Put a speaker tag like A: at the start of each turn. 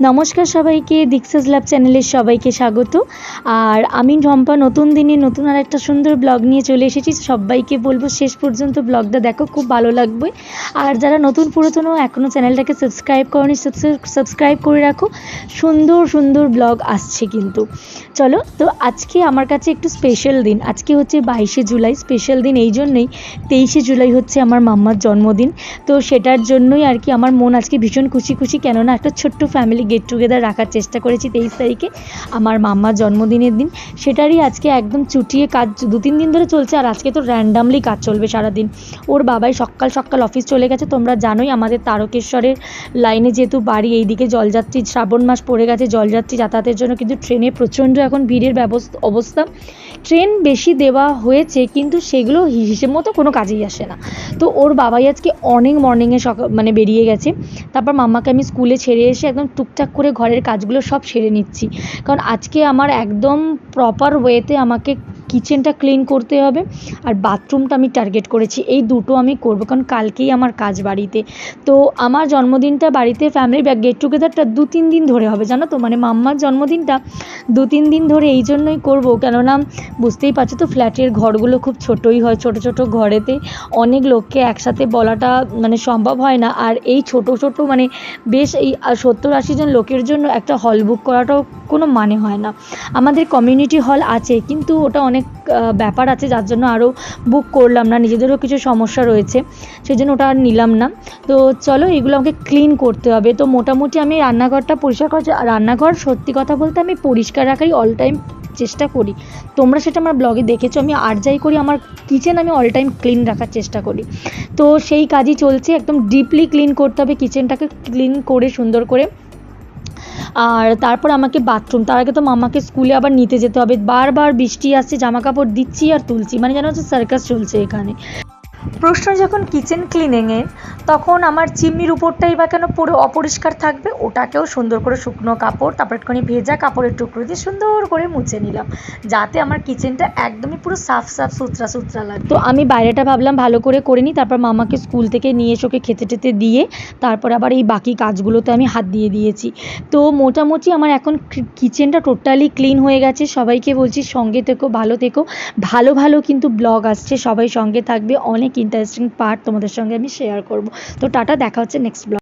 A: নমস্কার সবাইকে দীক্ষাস ল্যাব চ্যানেলের সবাইকে স্বাগত। আর আমি ঝম্পা নতুন দিনে নতুন আর একটা সুন্দর ব্লগ নিয়ে চলে এসেছি। সবাইকে বলব, শেষ পর্যন্ত ব্লগটা দেখো, খুব ভালো লাগবে। আর যারা নতুন পুরাতনও এখনও চ্যানেলটাকে সাবস্ক্রাইব করনি সাবস্ক্রাইব করে রাখো। সুন্দর সুন্দর ব্লগ আসছে কিন্তু। চলো, তো আজকে আমার কাছে একটু স্পেশাল দিন। আজকে হচ্ছে বাইশে জুলাই স্পেশাল দিন এই জন্যেই। তেইশে জুলাই হচ্ছে আমার মাম্মার জন্মদিন। তো সেটার জন্যই আর কি আমার মন আজকে ভীষণ খুশি খুশি। কেননা একটা ছোট্ট ফ্যামিলি গেট টুগেদার রাখার চেষ্টা করেছি তেইশ তারিখে। আমার মাম্মার জন্মদিনের দিন। সেটারই আজকে একদম চুটিয়ে কাজ দু তিন দিন ধরে চলছে আর আজকে তো র্যান্ডামলি কাজ চলবে সারাদিন। ওর বাবাই সকাল সকাল অফিস চলে গেছে। তোমরা জানোই আমাদের তারকেশ্বরের লাইনে যেহেতু বাড়ি, এইদিকে জলযাত্রী শ্রাবণ মাস পড়ে গেছে। জলযাত্রী যাতায়াতের জন্য কিন্তু ট্রেনে প্রচণ্ড এখন ভিড়ের ব্যবস্থা অবস্থা। ট্রেন বেশি দেওয়া হয়েছে কিন্তু সেগুলো হিসেব মতো কোনো কাজেই আসে না। তো ওর বাবাই আজকে অনেক মর্নিংয়ে সকাল মানে বেরিয়ে গেছে। তারপর মাম্মাকে আমি স্কুলে ছেড়ে এসে একদম টুকটাক করে ঘরের কাজগুলো সব সেরে নিচ্ছি। কারণ আজকে আমার একদম প্রপার ওয়েতে আমাকে কিচেনটা ক্লিন করতে হবে আর বাথরুমটা আমি টার্গেট করেছি। এই দুটো আমি করব, কারণ কালকেই আমার কাজ বাড়িতে। তো আমার জন্মদিনটা বাড়িতে ফ্যামিলি গেট টুগেদারটা দু তিন দিন ধরে হবে, জানো তো? মানে মাম্মার জন্মদিনটা দু তিন দিন ধরে এই জন্যই করব। কেননা বুঝতেই পারছ তো ফ্ল্যাটের ঘরগুলো খুব ছোটোই হয়, ছোটো ছোটো ঘরেতে। অনেক লোককে একসাথে বলাটা মানে সম্ভব হয় না। আর এই ছোটো ছোটো মানে বেশ এই সত্তর আশি জন লোকের জন্য একটা হল বুক করাটাও কোনো মানে হয় না। আমাদের কমিউনিটি হল আছে, কিন্তু ওটা অনেক ব্যাপার আছে, যার জন্য আরও বুক করলাম না, নিজেদেরও কিছু সমস্যা রয়েছে সেই জন্য ওটা আর নিলাম না। তো চলো, এগুলো আমাকে ক্লিন করতে হবে। তো মোটামুটি আমি রান্নাঘরটা পরিষ্কার করছি আর রান্নাঘর সত্যি কথা বলতে আমি পরিষ্কার রাখাই অল টাইম চেষ্টা করি। তোমরা সেটা আমার ব্লগে দেখেছ, আমি আর যাই করি, আমার কিচেন আমি অল টাইম ক্লিন রাখার চেষ্টা করি। তো সেই কাজই চলছে, একদম ডিপলি ক্লিন করতে হবে কিচেনটাকে ক্লিন করে সুন্দর করে। আর তারপর আমাকে বাথরুম তার আগে তো মামাকে স্কুলে আবার নিতে যেতে হবে। বারবার বৃষ্টি আসছে জামা কাপড় দিচ্ছি আর তুলছি মানে যেন হচ্ছে সার্কাস চলছে এখানে। প্রশ্ন যখন কিচেন ক্লিনিংয়ের তখন আমার চিমনির উপরটাই বা কেন পুরো অপরিষ্কার থাকবে? ওটাকেও সুন্দর করে শুকনো কাপড়, তারপর একটুখানি ভেজা কাপড়ের টুকরো দিয়ে সুন্দর করে মুছে নিলাম। যাতে আমার কিচেনটা একদমই পুরো সাফ সাফ, সুতরা সুতরা লাগে। তো আমি বাইরেটা ভাবলাম ভালো করে করে নিই, তারপর মামাকে স্কুল থেকে নিয়ে এসে ওকে খেতে টেতে দিয়ে, তারপর আবার এই বাকি কাজগুলোতে আমি হাত দিয়ে দিয়েছি। তো মোটামুটি আমার এখন কিচেনটা টোটালি ক্লিন হয়ে গেছে। সবাইকে বলছি সঙ্গে থেকো, ভালো থেকো। ভালো ভালো কিন্তু ব্লগ আসছে, সবাই সঙ্গে থাকবে। অনেক ইন্টারেস্টিং পার্ট তোমাদের সঙ্গে আমি শেয়ার করব। তো টাটা দেখা হচ্ছে নেক্সট ব্লগ